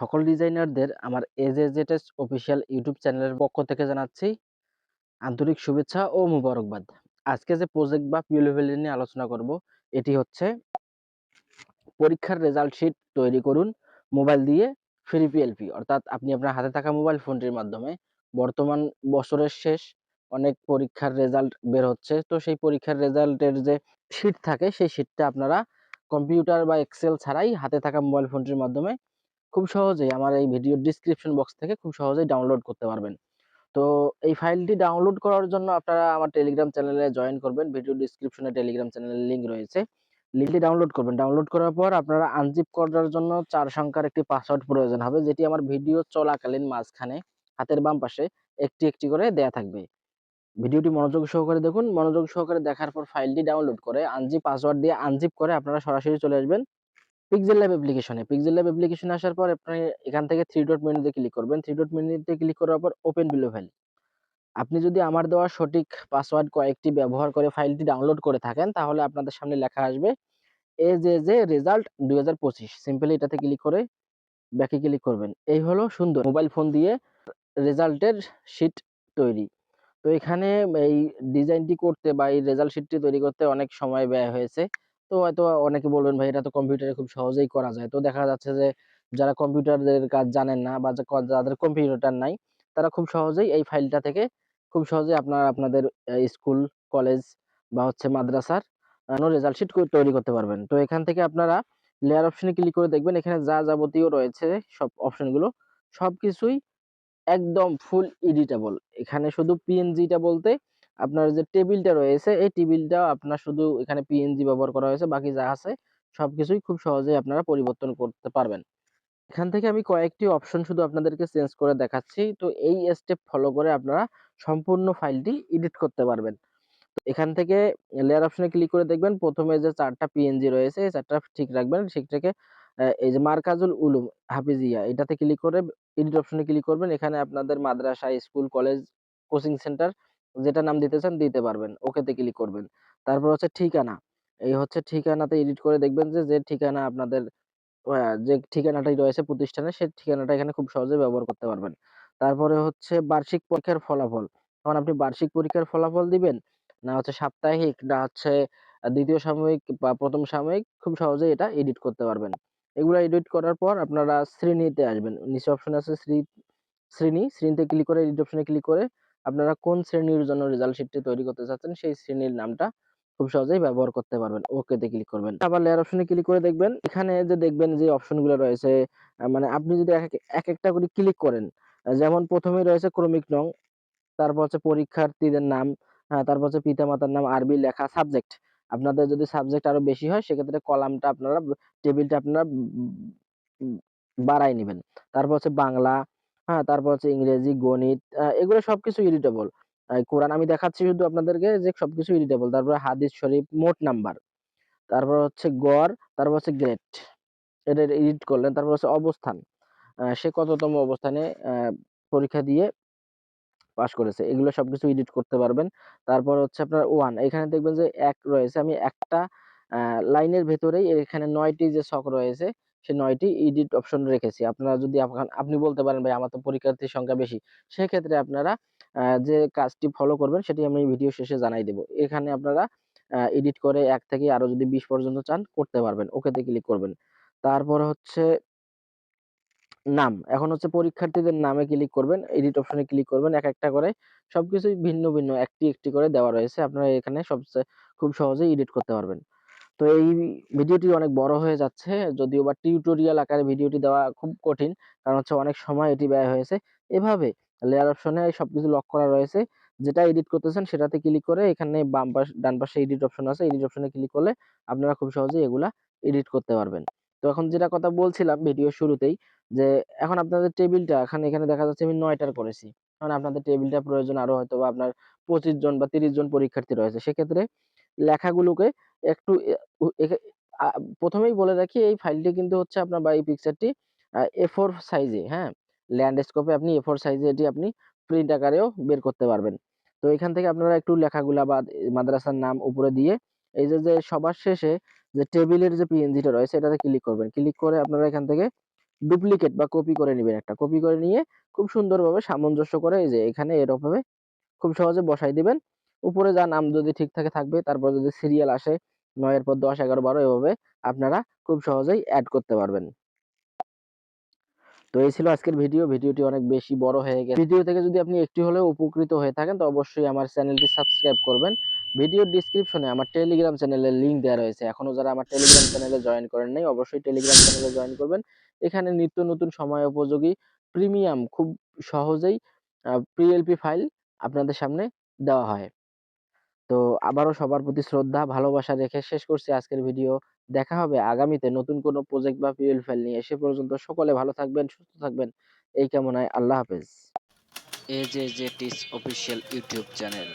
সকল ডিজাইনারদের আমার এজেজেটেস official YouTube চ্যানেলের পক্ষ থেকে জানাচ্ছি আন্তরিক শুভেচ্ছা ও মুবারকবাদ। আজকে যে প্রজেক্ট বা পিও লেভেল নিয়ে আলোচনা করব, এটি হচ্ছে পরীক্ষার রেজাল্ট শিট তৈরি করুন মোবাইল দিয়ে ফ্রি পিএলপি অর্থাৎ আপনি আপনার হাতে থাকা মোবাইল ফোনটির মাধ্যমে বর্তমান বছরের শেষ অনেক পরীক্ষার রেজাল্ট বের হচ্ছে। তো সেই পরীক্ষার রেজাল্টের যে শিট থাকে, সেই শিটটা আপনারা কম্পিউটার বা এক্সেল ছাড়াই হাতে থাকা মোবাইল ফোনটির মাধ্যমে খুব সহজেই আমার এই ভিডিও ডিসক্রিপশন বক্স থেকে খুব সহজেই ডাউনলোড করতে পারবেন। তো এই ফাইলটি ডাউনলোড করার জন্য আপনারা আমার টেলিগ্রাম চ্যানেলে জয়েন করবেন। ভিডিও ডিসক্রিপশনে টেলিগ্রাম চ্যানেলের লিঙ্ক রয়েছে। লিঙ্কটি ডাউনলোড করবেন। ডাউনলোড করার পর আপনারা আনজিপ করার জন্য চার সংখ্যার একটি পাসওয়ার্ড প্রয়োজন হবে, যেটি আমার ভিডিও চলাকালীন মাঝখানে হাতের বাম পাশে একটি একটি করে দেয়া থাকবে। ভিডিওটি মনোযোগ সহকারে দেখুন। মনোযোগ সহকারে দেখার পর ফাইলটি ডাউনলোড করে আনজিপ পাসওয়ার্ড দিয়ে আনজিপ করে আপনারা সরাসরি চলে আসবেন। পিক্সেল ল্যাব অ্যাপ্লিকেশনে পিক্সেল ল্যাব অ্যাপ্লিকেশনে আসার পর আপনি এখান থেকে থ্রি ডট মেনুতে ক্লিক করবেন। থ্রি ডট মেনুতে ক্লিক করার পর ওপেন বিলো ফাইল আপনি যদি আমার দেওয়া সঠিক পাসওয়ার্ড কয়েকটি ব্যবহার করে ফাইলটি ডাউনলোড করে থাকেন, তাহলে আপনাদের সামনে লেখা আসবে এ যে যে রেজাল্ট দুই হাজার পঁচিশ। সিম্পলি এটাতে ক্লিক করে ব্যাকে ক্লিক করবেন। এই হলো সুন্দর মোবাইল ফোন দিয়ে রেজাল্টের শিট তৈরি। তো এখানে এই ডিজাইনটি করতে বা এই রেজাল্ট শিটটি তৈরি করতে অনেক সময় ব্যয় হয়েছে। তো হয়তো অনেকে বলবেন, ভাই, এটা তো কম্পিউটারে খুব সহজেই করা যায়। তো দেখা যাচ্ছে যে, যারা কম্পিউটারের কাজ জানেন না বা যাদের কম্পিউটার নাই, তারা খুব সহজেই এই ফাইলটা থেকে খুব সহজেই আপনার, আপনাদের স্কুল, কলেজ বা হচ্ছে মাদ্রাসার রেজাল্ট শিট তৈরি করতে পারবেন। তো এখান থেকে আপনারা লেয়ার অপশনে ক্লিক করে দেখবেন, এখানে যা যাবতীয় রয়েছে, সব অপশনগুলো সবকিছুই একদম ফুল এডিটেবল এখানে শুধু পিএনজিটা বলতে আপনার যে টেবিলটা রয়েছে, এই টেবিলটা আপনার শুধু এখানে পিএনজি ব্যবহার করা হয়েছে, বাকি যা আছে সবকিছুই খুব সহজেই আপনারা পরিবর্তন করতে পারবেন। এখান থেকে আমি কয়েকটি অপশন শুধু আপনাদেরকে চেঞ্জ করে দেখাচ্ছি। তো এই স্টেপ ফলো করে আপনারা সম্পূর্ণ ফাইলটি এডিট করতে পারবেন। তো এখান থেকে লেয়ার অপশনে ক্লিক করে দেখবেন, প্রথমে যে চারটা পিএনজি রয়েছে, এই চারটা ঠিক রাখবেন। রেখে এই যে মার্কাজুল উলুম, হাফিজিয়া, এটাতে ক্লিক করে এডিট অপশনে ক্লিক করবেন। এখানে আপনাদের মাদ্রাসা, স্কুল কলেজ কোচিং সেন্টার যেটা নাম দিতে চান দিতে পারবেন, ওকেতে ক্লিক করবেন। তারপর হচ্ছে ঠিকানা, এই হচ্ছে ঠিকানাতে এডিট করে দেখবেন যে যে ঠিকানা আপনাদের যে ঠিকানাটাই রয়েছে প্রতিষ্ঠানে সেই ঠিকানাটা এখানে খুব সহজে ব্যবহার করতে পারবেন। তারপরে হচ্ছে বার্ষিক পরীক্ষার ফলাফল, তখন আপনি বার্ষিক পরীক্ষার ফলাফল দিবেন, না হচ্ছে সাপ্তাহিক, না হচ্ছে দ্বিতীয় সাময়িক বা প্রথম সাময়িক, খুব সহজেই এটা এডিট করতে পারবেন। এগুলো এডিট করার পর আপনারা শ্রেণীতে আসবেন, নিচে অপশন আছে শ্রী, শ্রেণি, শ্রেণীতে ক্লিক করে এডিট অপশনে ক্লিক করে আপনারা কোন শ্রেণির জন্য রেজাল্ট শিটটি তৈরি করতে চাচ্ছেন, সেই শ্রেণির নামটা খুব সহজেই ব্যবহার করতে পারবেন। ওকেতে ক্লিক করবেন। আবার লেয়ার অপশনে ক্লিক করে দেখবেন। এখানে যে দেখবেন যে অপশনগুলো রয়েছে মানে আপনি যদি এক একটা করে ক্লিক করেন যেমন প্রথমেই রয়েছে ক্রমিক নং, তারপর হচ্ছে পরীক্ষার্থীদের নাম হ্যাঁ তারপর হচ্ছে পিতামাতার নাম, আরবি লেখা সাবজেক্ট আপনাদের যদি সাবজেক্ট আরও বেশি হয়, সেক্ষেত্রে কলামটা আপনারা টেবিলটা আপনারা বাড়াই নেবেন। তারপর হচ্ছে বাংলা হ্যাঁ তারপর হচ্ছে ইংরেজি, গণিত এগুলো সবকিছু এডিটেবল কোরআন আমি দেখাচ্ছি শুধু আপনাদেরকে যে সবকিছু এডিটেবল তারপর হাদিস শরীফ মোট নাম্বার। তারপর হচ্ছে গড়, তারপর হচ্ছে গ্রেড এটা এডিট করলেন, তারপর হচ্ছে অবস্থান। সে কততম অবস্থানে পরীক্ষা দিয়ে পাস করেছে। এগুলো সবকিছু এডিট করতে পারবেন। তারপর হচ্ছে আপনার ওয়ান এখানে দেখবেন যে এক রয়েছে। আমি একটা লাইনের ভেতরেই এখানে নয়টি যে ছক রয়েছে সে নয়টি এডিট অপশন রেখেছি। আপনারা যদি আপনি বলতে পারেন, ভাই, আমার তো পরীক্ষার্থীর সংখ্যা বেশি। সেক্ষেত্রে আপনারা যে কাজটি ফলো করবেন, সেটি আমি ভিডিও শেষে জানাই দেব। এখানে আপনারা এডিট করে এক থেকে আরও যদি বিশ পর্যন্ত চান, করতে পারবেন। ওকেতে ক্লিক করবেন। তারপর হচ্ছে নাম। এখন হচ্ছে পরীক্ষার্থীদের নামে ক্লিক করবেন এডিট অপশনে ক্লিক করবেন। এক একটা করে সবকিছুই ভিন্ন ভিন্ন, একটি একটি করে দেওয়া রয়েছে। আপনারা এখানে সবচেয়ে খুব সহজেই এডিট করতে পারবেন। তো এই ভিডিওটি অনেক বড় হয়ে যাচ্ছে। যদিও বা টিউটোরিয়াল আকারে ভিডিওটি দেওয়া খুব কঠিন, কারণ হচ্ছে অনেক সময় এটি ব্যয় হয়েছে। এভাবে লেয়ার অপশনে সবকিছু লক করা রয়েছে। যেটা এডিট করতেছেন সেটাতে ক্লিক করে এখানে বাম পাশ, ডান পাশে এডিট অপশন আছে। এডিট অপশনে ক্লিক করলে আপনারা খুব সহজেই এগুলা এডিট করতে পারবেন। তো এখন যেটা কথা বলছিলাম ভিডিও শুরুতেই, যে এখন আপনাদের টেবিলটা এখানে এখানে দেখা যাচ্ছে আমি নয়টার করেছি। এখন আপনাদের টেবিলটা প্রয়োজন আরও হয়তো বা আপনার পঁচিশ জন বা তিরিশ জন পরীক্ষার্থী রয়েছে। সেক্ষেত্রে লেখাগুলোকে একটু প্রথমেই বলে রাখি এই ফাইলটি কিন্তু হচ্ছে আপনার বা এই পিকচারটি এ ফোর সাইজে হ্যাঁ? ল্যান্ডস্কোপে আপনি এ ফোর সাইজে এটি আপনি প্রিন্ট আকারেও বের করতে পারবেন। তো এখান থেকে আপনারা একটু লেখাগুলা বা মাদ্রাসার নাম উপরে দিয়ে এই যে যে সবার শেষে যে টেবিলের যে পিএনজিটা রয়েছে এটাতে ক্লিক করবেন। ক্লিক করে আপনারা এখান থেকে ডুপ্লিকেট বা কপি করে নেবেন একটা। কপি করে নিয়ে খুব সুন্দরভাবে সামঞ্জস্য করে এই যে এখানে এরকমভাবে খুব সহজে বসাই দিবেন। উপরে যা নাম যদি ঠিক থাকে থাকবে, তারপর যদি সিরিয়াল আসে, নয়ের পর দশ, এগারো, বারো, এভাবে আপনারা খুব সহজেই অ্যাড করতে পারবেন। তো এই ছিল আজকের ভিডিও ভিডিওটি অনেক বেশি বড় হয়ে গেছে। ভিডিও থেকে যদি আপনি একটু হলেও উপকৃত হয়ে থাকেন, তো অবশ্যই আমার চ্যানেলটি সাবস্ক্রাইব করবেন। ভিডিওর ডিসক্রিপশনে আমার টেলিগ্রাম চ্যানেলের লিংক দেওয়া রয়েছে। এখনও যারা আমার টেলিগ্রাম চ্যানেলে জয়েন করেন নাই, অবশ্যই টেলিগ্রাম চ্যানেলে জয়েন করবেন। এখানে নিত্য নতুন সময় উপযোগী প্রিমিয়াম খুব সহজেই পিএলপি ফাইল আপনাদের সামনে দেওয়া হয়। তো আবারও সবার প্রতি শ্রদ্ধা, ভালোবাসা রেখে শেষ করছি আজকের ভিডিও। দেখা হবে আগামীতে নতুন কোনো প্রজেক্ট বা পিএল ফাইল নিয়ে। সে পর্যন্ত সকলে ভালো থাকবেন, সুস্থ থাকবেন। এই কামনায় আল্লাহ হাফেজ। এ জে জে টিস অফিসিয়াল ইউটিউব চ্যানেল